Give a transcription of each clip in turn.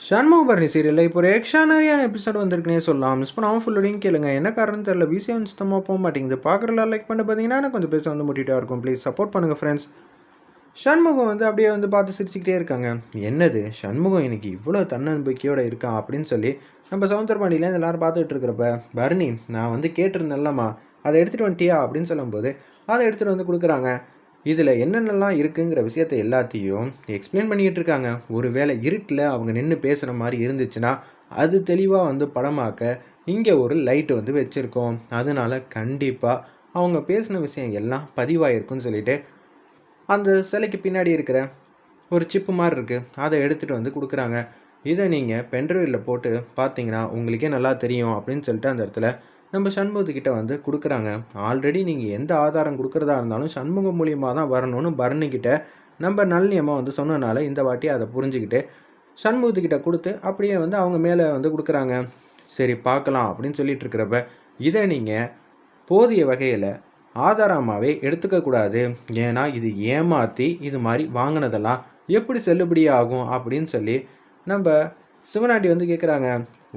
ஷண்முகபரணி சீரியலில் இப்போ ஒரு எக்ஸ்ட்ரானரியான எபிசோட் வந்திருக்குனே சொல்லலாம். மிஸ் பண்ணாமல் ஃபுல்லோடையும் கேளுங்க. என்ன காரணம் தெரியல. பிசிஎம் சுத்தமாக போக மாட்டேங்குது. பார்க்குறல லைக் பண்ணி பார்த்தீங்கன்னா எனக்கு கொஞ்சம் பேச வந்து முட்டிகிட்டே இருக்கும். ப்ளீஸ் சப்போர்ட் பண்ணுங்கள் ஃப்ரெண்ட்ஸ் ஷண்முகம் வந்து அப்படியே வந்து பார்த்து சிரிச்சுக்கிட்டே இருக்காங்க. என்னது? ஷண்முகம் எனக்கு இவ்வளோ தன்னம்பிக்கையோடு இருக்கான் அப்படின்னு சொல்லி நம்ம சவுந்தரபாண்டியிலேருந்து எல்லாரும் பார்த்துட்டு இருக்கிறப்ப பரணி நான் வந்து கேட்டிருந்தேன்லம்மா. அதை எடுத்துகிட்டு வந்துட்டியா அப்படின்னு சொல்லும்போது அதை எடுத்துகிட்டு வந்து கொடுக்குறாங்க. இதில் என்னென்னலாம் இருக்குங்கிற விஷயத்தை எல்லாத்தையும் எக்ஸ்பிளைன் பண்ணிக்கிட்டு இருக்காங்க. ஒருவேளை இருட்டில் அவங்க நின்று பேசுகிற மாதிரி இருந்துச்சுன்னா அது தெளிவாக வந்து படமாக்க இங்கே ஒரு லைட் வந்து வச்சுருக்கோம். அதனால கண்டிப்பாக அவங்க பேசின விஷயம் எல்லாம் பதிவாயிருக்குன்னு சொல்லிட்டு அந்த சிலைக்கு பின்னாடி இருக்கிற ஒரு சிப்பு மாதிரி இருக்குது அதை எடுத்துகிட்டு வந்து கொடுக்குறாங்க. இதை நீங்கள் பென்ட்ரைவில் போட்டு பார்த்தீங்கன்னா உங்களுக்கே நல்லா தெரியும் அப்படின்னு சொல்லிட்டு அந்த இடத்துல நம்ம சண்முகத்துக்கிட்ட வந்து கொடுக்குறாங்க. ஆல்ரெடி நீங்கள் எந்த ஆதாரம் கொடுக்குறதா இருந்தாலும் சண்முகம் மூலியமாக தான் வரணும்னு பரணிக்கிட்ட நம்ம நளினியம்மா வந்து சொன்னனால இந்த வாட்டி அதை புரிஞ்சுக்கிட்டு சண்முகத்துக்கிட்ட கொடுத்து அப்படியே வந்து அவங்க மேலே வந்து கொடுக்குறாங்க. சரி பார்க்கலாம் அப்படின்னு சொல்லிட்டு இருக்கிறப்ப இதை நீங்கள் போதிய வகையில் ஆதாரமாகவே எடுத்துக்கக்கூடாது ஏன்னா இது ஏமாற்றி இது மாதிரி வாங்கினதெல்லாம் எப்படி செல்லுபடி ஆகும் அப்படின்னு சொல்லி நம்ம சிவநாட்டி வந்து கேட்குறாங்க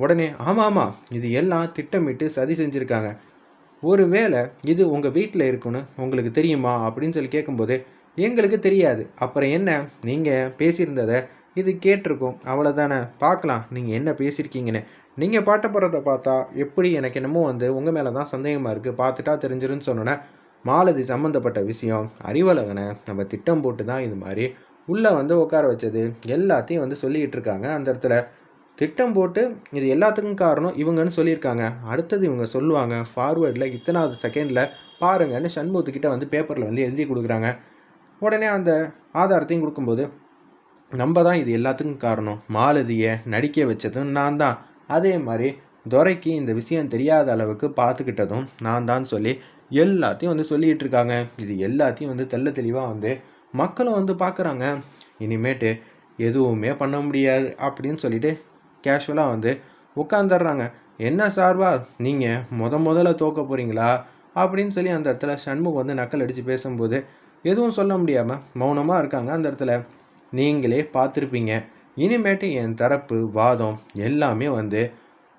உடனே ஆமாம் ஆமாம் இது எல்லாம் திட்டமிட்டு சதி செஞ்சுருக்காங்க. ஒருவேளை இது உங்கள் வீட்டில் இருக்குன்னு உங்களுக்கு தெரியுமா? அப்படின்னு சொல்லி கேட்கும்போது எங்களுக்கு தெரியாது. அப்புறம் என்ன? நீங்கள் பேசியிருந்ததை இது கேட்டிருக்கோம். அவ்வளோதானே பார்க்கலாம். நீங்கள் என்ன பேசியிருக்கீங்கன்னு. நீங்கள் பாட்ட போகிறத பார்த்தா எப்படி எனக்கு என்னமோ வந்து உங்கள் மேலே தான் சந்தேகமாக இருக்குது பார்த்துட்டா தெரிஞ்சிருன்னு சொன்னோன்னே மாலதி சம்மந்தப்பட்ட விஷயம் அறிவலகனை நம்ம திட்டம் போட்டு தான் இது மாதிரி உள்ளே வந்து உட்கார வச்சது எல்லாத்தையும் வந்து சொல்லிக்கிட்டு இருக்காங்க அந்த இடத்துல. திட்டம் போட்டு இது எல்லாத்துக்கும் காரணம் இவங்கன்னு சொல்லியிருக்காங்க. அடுத்தது இவங்க சொல்லுவாங்க ஃபார்வேர்டில் இத்தனாவது செகண்டில் பாருங்கன்னு சண்முகத்துக்கிட்ட வந்து பேப்பரில் வந்து எழுதி கொடுக்குறாங்க. உடனே அந்த ஆதாரத்தையும் கொடுக்கும்போது நம்ம தான் இது எல்லாத்துக்கும் காரணம். மாலதியை நடிக்க வச்சதும் நான் தான். அதே மாதிரி துரைக்கு இந்த விஷயம் தெரியாத அளவுக்கு பார்த்துக்கிட்டதும் நான் தான் சொல்லி எல்லாத்தையும் வந்து சொல்லிகிட்டு இருக்காங்க. இது எல்லாத்தையும் வந்து தெள்ள தெளிவாக வந்து மக்களும் வந்து பார்க்குறாங்க இனிமேட்டு எதுவுமே பண்ண முடியாது அப்படின்னு சொல்லிட்டு கேஷுவலாக வந்து உட்காந்துடுறாங்க என்ன சார்பா? நீங்கள் முத முதல்ல தோக்க போகிறீங்களா அப்படின்னு சொல்லி அந்த இடத்துல சண்முகம் வந்து நக்கல் அடித்து பேசும்போது எதுவும் சொல்ல முடியாமல் மௌனமாக இருக்காங்க அந்த இடத்துல. நீங்களே பார்த்துருப்பீங்க. இனிமேட்டு என் தரப்பு வாதம் எல்லாமே வந்து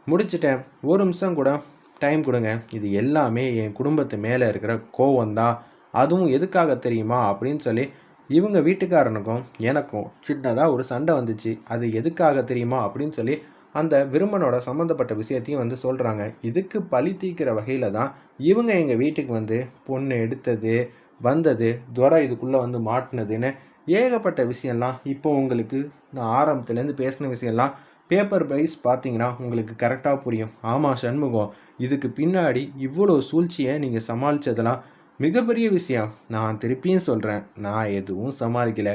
முடிச்சிட்டேன். ஒரு நிமிஷம் கூட டைம் கொடுங்க. இது எல்லாமே என் குடும்பத்து மேலே இருக்கிற கோவம் தான் அதுவும் எதுக்காக தெரியுமா? அப்படின்னு சொல்லி இவங்க வீட்டுக்காரனுக்கும் எனக்கும் சின்னதாக ஒரு சண்டை வந்துச்சு. அது எதுக்காக தெரியுமா அப்படின்னு சொல்லி அந்த விருமனோட சம்மந்தப்பட்ட விஷயத்தையும் வந்து சொல்கிறாங்க இதுக்கு பழி தீர்க்கிற வகையில் தான் இவங்க எங்கள் வீட்டுக்கு வந்து பொண்ணு எடுத்தது வந்தது துரை இதுக்குள்ளே வந்து மாட்டினதுன்னு ஏகப்பட்ட விஷயம்லாம் இப்போ உங்களுக்கு நான் ஆரம்பத்துலேருந்து பேசின விஷயம்லாம் பேப்பர் வைஸ் பார்த்தீங்கன்னா உங்களுக்கு கரெக்டாக புரியும். ஆமாம் சண்முகம் இதுக்கு பின்னாடி இவ்வளோ சூழ்ச்சியை நீங்கள் சமாளித்ததெல்லாம் மிகப்பெரிய விஷயம். நான் திருப்பியும் சொல்கிறேன் நான் எதுவும் சமாளிக்கலை.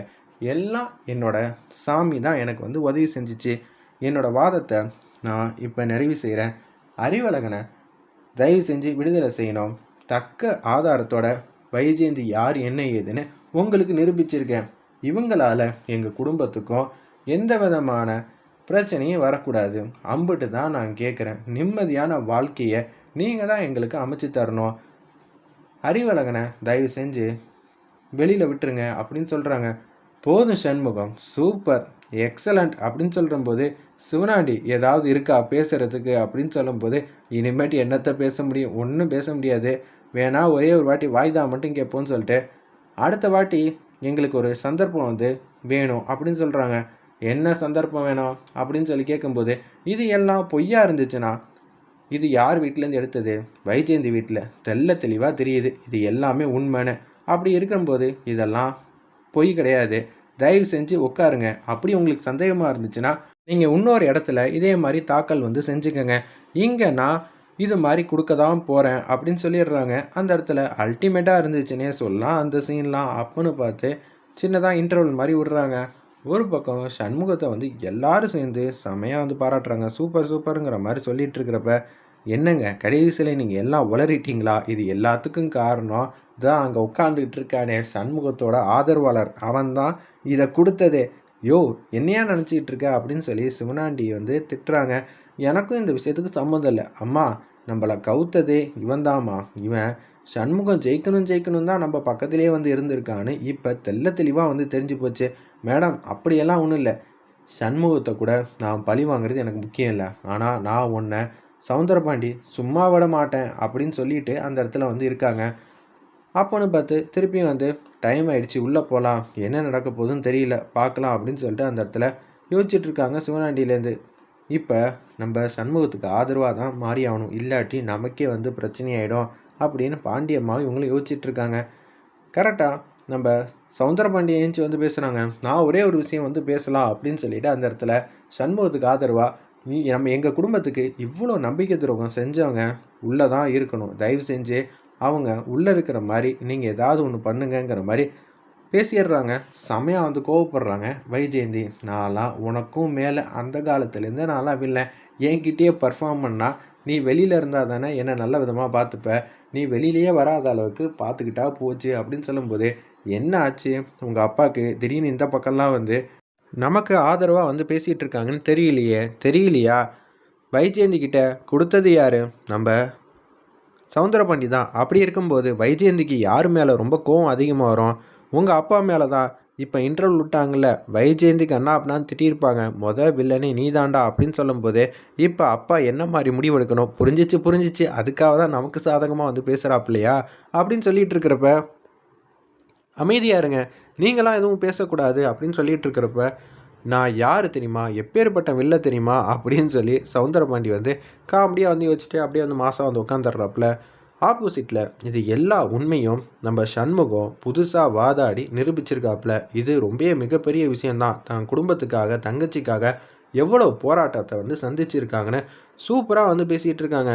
எல்லாம் என்னோட சாமி தான் எனக்கு வந்து உதவி செஞ்சிச்சு. என்னோடய வாதத்தை நான் இப்போ நிறைவு செய்கிறேன் அறிவழகனை தயவு செஞ்சு விடுதலை செய்யணும். தக்க ஆதாரத்தோட வைஜெயந்தி யார் என்ன ஏதுன்னு உங்களுக்கு நிரூபிச்சிருக்கேன். இவங்களால் எங்கள் குடும்பத்துக்கும் எந்த விதமான பிரச்சனையும் வரக்கூடாது. அம்பிட்டு தான் நான் கேட்குறேன் நிம்மதியான வாழ்க்கையை நீங்கள் தான் எங்களுக்கு அமைச்சு தரணும். அறிவழகனை தயவு செஞ்சு வெளியில் விட்டுருங்க அப்படின்னு சொல்கிறாங்க போதும் சண்முகம் சூப்பர் எக்ஸலண்ட் அப்படின்னு சொல்லும்போது சிவனாண்டி ஏதாவது இருக்கா பேசுகிறதுக்கு அப்படின்னு சொல்லும்போது இனிமேட்டு என்னத்தை பேச முடியும்? ஒன்றும் பேச முடியாது. வேணா ஒரே ஒரு வாட்டி வாய்தா மட்டும் கேட்போன்னு சொல்லிட்டு அடுத்த வாட்டி எங்களுக்கு ஒரு சந்தர்ப்பம் வந்து வேணும் அப்படின்னு சொல்கிறாங்க என்ன சந்தர்ப்பம் வேணும் அப்படின்னு சொல்லி கேட்கும்போது இது எல்லாம் பொய்யா இருந்துச்சுன்னா இது யார் வீட்டிலேருந்து எடுத்தது? வைஜெயந்தி வீட்டில். தெல்ல தெளிவாக தெரியுது. இது எல்லாமே உண்மைன்னு. அப்படி இருக்கும்போது இதெல்லாம் பொய் கிடையாது. தயவு செஞ்சு உட்காருங்க. அப்படி உங்களுக்கு சந்தேகமாக இருந்துச்சுன்னா நீங்கள் இன்னொரு இடத்துல இதே மாதிரி தாக்கல் வந்து செஞ்சுக்கோங்க. இங்கே நான் இது மாதிரி கொடுக்க தான் போகிறேன் அப்படின்னு சொல்லிடுறாங்க. அந்த இடத்துல அல்டிமேட்டாக இருந்துச்சுன்னே சொல்லலாம். அந்த சீன்லாம் அப்பன்னு பார்த்து சின்னதாக இன்டர்வல் மாதிரி விடுறாங்க. ஒரு பக்கம் சண்முகத்தை வந்து எல்லாரும் சேர்ந்து செமையாக வந்து பாராட்டுறாங்க. சூப்பர் சூப்பருங்கிற மாதிரி சொல்லிட்டு இருக்கிறப்ப என்னங்க கடைசியில் நீங்கள் எல்லாம் உளறிட்டீங்களா? இது எல்லாத்துக்கும் காரணம் தான் அங்கே உட்காந்துக்கிட்டு இருக்கானே சண்முகத்தோட ஆதரவாளர். அவன்தான் இதை கொடுத்ததே. யோ என்னையா நினச்சிக்கிட்டு இருக்க? அப்படின்னு சொல்லி சிவனாண்டி வந்து திட்டுறாங்க. எனக்கும் இந்த விஷயத்துக்கு சம்மந்தம் இல்லை. அம்மா நம்மளை கவுத்ததே இவன்தாம்மா. இவன் சண்முகம் ஜெயிக்கணும் ஜெயிக்கணும் தான் நம்ம பக்கத்திலே வந்து இருந்திருக்கான்னு இப்போ தெல்ல தெளிவாக வந்து தெரிஞ்சு போச்சு. மேடம் அப்படியெல்லாம் ஒன்றும் இல்லை. சண்முகத்தை கூட நான் பழி வாங்குறது எனக்கு முக்கியம் இல்லை. ஆனால் நான் ஒன்றை சவுந்தரபாண்டி சும்மா விட மாட்டேன் அப்படின்னு சொல்லிட்டு அந்த இடத்துல வந்து இருக்காங்க. அப்போன்னு பார்த்து திருப்பியும் வந்து டைம் ஆயிடுச்சு உள்ளே போகலாம் என்ன நடக்க போகுதுன்னு தெரியல பார்க்கலாம் அப்படின்னு சொல்லிட்டு அந்த இடத்துல யோசிச்சுட்டு இருக்காங்க சிவனாண்டியிலேருந்து. இப்போ நம்ம சண்முகத்துக்கு ஆதரவாக தான் மாறி ஆகணும் இல்லாட்டி நமக்கே வந்து பிரச்சனையாயிடும் அப்படின்னு பாண்டியம்மாவும் இவங்களும் யோசிச்சுட்டு இருக்காங்க. கரெக்டாக நம்ம சவுந்தரபாண்டிய ஏஞ்சி வந்து பேசுகிறாங்க நான் ஒரே ஒரு விஷயம் வந்து பேசலாம் அப்படின்னு சொல்லிட்டு அந்த இடத்துல சண்முகத்துக்கு ஆதரவாக நம்ம எங்கள் குடும்பத்துக்கு இவ்வளோ நம்பிக்கை துரோகம் செஞ்சவங்க உள்ளே தான் இருக்கணும். தயவு செஞ்சு அவங்க உள்ளே இருக்கிற மாதிரி நீங்கள் ஏதாவது ஒன்று பண்ணுங்கங்கிற மாதிரி பேசிடுறாங்க. செமையாக வந்து கோவப்படுறாங்க. வைஜெயந்தி நான்லாம் உனக்கும் மேலே அந்த காலத்துலேருந்து நான்லாம் வில்லை என்கிட்டயே பர்ஃபார்ம் பண்ணால் நீ வெளியில் இருந்தால் தானே என்னை நல்ல விதமாக பார்த்துப்ப. நீ வெளியிலேயே வராத அளவுக்கு பார்த்துக்கிட்டா போச்சு அப்படின்னு சொல்லும்போது என்ன ஆச்சு? உங்கள் அப்பாவுக்கு திடீர்னு இந்த பக்கம்லாம் வந்து நமக்கு ஆதரவாக வந்து பேசிகிட்டு இருக்காங்கன்னு தெரியலையே? தெரியலையா வைஜெயந்திக்கிட்ட கொடுத்தது யார்? நம்ம சவுந்தரபாண்டி தான். அப்படி இருக்கும்போது வைஜெயந்திக்கு யார் மேலே ரொம்ப கோவம் அதிகமாக வரும்? உங்கள் அப்பா மேலே தான் இப்போ இன்டர்வல் விட்டாங்கல்ல வைஜெயந்திக்கு அண்ணா அப்படின்னா திட்டியிருப்பாங்க. மொதல் வில்லனே நீ தாண்டா அப்படின்னு சொல்லும்போது இப்போ அப்பா என்ன மாதிரி முடிவு எடுக்கணும் புரிஞ்சிச்சு புரிஞ்சிச்சு. அதுக்காக தான் நமக்கு சாதகமாக வந்து பேசுகிறாப்பில்லையா அப்படின்னு சொல்லிட்டு இருக்கிறப்ப அமைதியாக இருங்க. நீங்களாம் எதுவும் பேசக்கூடாது அப்படின்னு சொல்லிட்டு இருக்கிறப்ப நான் யார் தெரியுமா? எப்பேற்பட்ட வில்ல தெரியுமா? அப்படின்னு சொல்லி சவுந்தரபாண்டி வந்து காமெடியாக வந்து வச்சுட்டு அப்படியே வந்து மாதம் வந்து உட்காந்துடுறாப்புல ஆப்போசிட்டில் இது எல்லா உண்மையும் நம்ம சண்முகம் புதுசாக வாதாடி நிரூபிச்சிருக்காப்புல. இது ரொம்பவே மிகப்பெரிய விஷயந்தான் தன் குடும்பத்துக்காக தங்கச்சிக்காக எவ்வளோ போராட்டத்தை வந்து சந்திச்சிருக்காங்கன்னு சூப்பராக வந்து பேசிகிட்டு இருக்காங்க.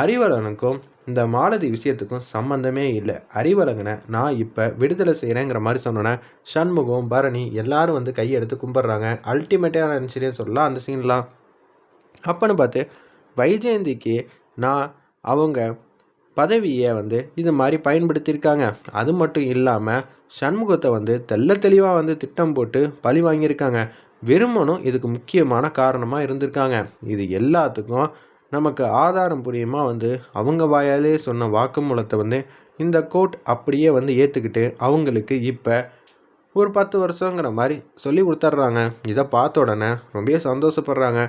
அறிவலனுக்கும் இந்த மாலதி விஷயத்துக்கும் சம்மந்தமே இல்லை. அறிவலங்கனை நான் இப்போ விடுதலை செய்கிறேங்கிற மாதிரி சொன்னோன்னே சண்முகம் பரணி எல்லாரும் வந்து கையெடுத்து கும்பிட்றாங்க. அல்டிமேட்டாக நினச்சிட்டே சொல்லலாம் அந்த சீன்லாம் அப்போன்னு பார்த்து வைஜெயந்திக்கு நான் அவங்க பதவியை வந்து இது மாதிரி பயன்படுத்தியிருக்காங்க. அது மட்டும் இல்லாமல் சண்முகத்தை வந்து தெல்ல தெளிவாக வந்து திட்டம் போட்டு பழி வாங்கியிருக்காங்க. வெறுமனும் இதுக்கு முக்கியமான காரணமாக இருந்திருக்காங்க. இது எல்லாத்துக்கும் நமக்கு ஆதாரம் புரியுமா வந்து அவங்க வாயாலே சொன்ன வாக்குமூலத்தை வந்து இந்த கோர்ட் அப்படியே வந்து ஏற்றுக்கிட்டு அவங்களுக்கு இப்போ ஒரு பத்து வருஷங்கிற மாதிரி சொல்லி கொடுத்துட்றாங்க இதை பார்த்த உடனே ரொம்ப சந்தோஷப்படுறாங்க.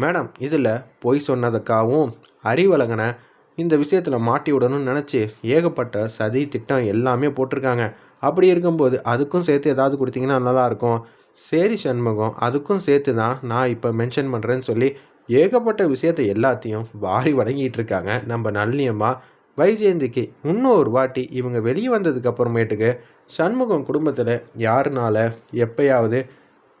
மேடம் இதில் பொய் சொன்னதுக்காகவும் அறிவழகனை இந்த விஷயத்தில் மாட்டி விடணும்னு நினச்சி ஏகப்பட்ட சதி திட்டம் எல்லாமே போட்டிருக்காங்க. அப்படி இருக்கும்போது அதுக்கும் சேர்த்து ஏதாவது கொடுத்தீங்கன்னா நல்லாயிருக்கும் சரி சண்முகம் அதுக்கும் சேர்த்து தான் நான் இப்போ மென்ஷன் பண்ணுறேன்னு சொல்லி ஏகப்பட்ட விஷயத்தை எல்லாத்தையும் வாரி வழங்கிட்டு இருக்காங்க நம்ம நல்லியம்மா வைஜெயந்திக்கு இன்னொரு வாட்டி இவங்க வெளியே வந்ததுக்கு அப்புறமேட்டுக்கு சண்முகம் குடும்பத்தில் யாருனால எப்பயாவது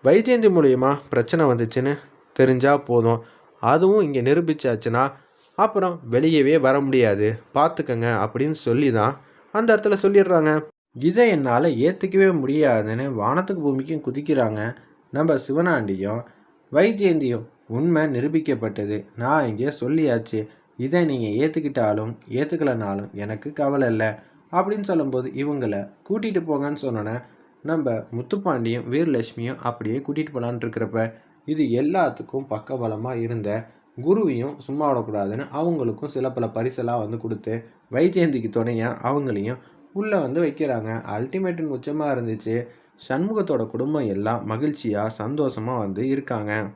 வைஜெயந்தி மூலயமா பிரச்சனை வந்துச்சுன்னு தெரிஞ்சால் போதும். அதுவும் இங்கே நிரூபிச்சாச்சுன்னா அப்புறம் வெளியவே வர முடியாது. பார்த்துக்கங்க அப்படின்னு சொல்லி தான் அந்த இடத்துல சொல்லிடுறாங்க. இதை என்னால் ஏற்றுக்கவே முடியாதுன்னு வானத்துக்கு பூமிக்கும் குதிக்கிறாங்க. நம்ம சிவனாண்டியும் வைஜெயந்தியும் உண்மை நிரூபிக்கப்பட்டது. நான் இங்கே சொல்லியாச்சு. இதை நீங்கள் ஏற்றுக்கிட்டாலும் ஏற்றுக்கலனாலும் எனக்கு கவலை இல்லை. அப்படின்னு சொல்லும்போது இவங்களை கூட்டிகிட்டு போங்கன்னு சொன்னோன்னே நம்ம முத்துப்பாண்டியும் வீரலட்சுமியும் அப்படியே கூட்டிகிட்டு போகலான் இருக்கிறப்ப இது எல்லாத்துக்கும் பக்கபலமாக இருந்த குருவையும் சும்மா விடக்கூடாதுன்னு அவங்களுக்கும் சில பல பரிசெல்லாம் வந்து கொடுத்து வைஜெயந்திக்கு துணையாக அவங்களையும் உள்ளே வந்து வைக்கிறாங்க. அல்டிமேட்டின் உச்சமாக இருந்துச்சு. சண்முகத்தோட குடும்பம் எல்லாம் மகிழ்ச்சியாக சந்தோஷமாக வந்து இருக்காங்க.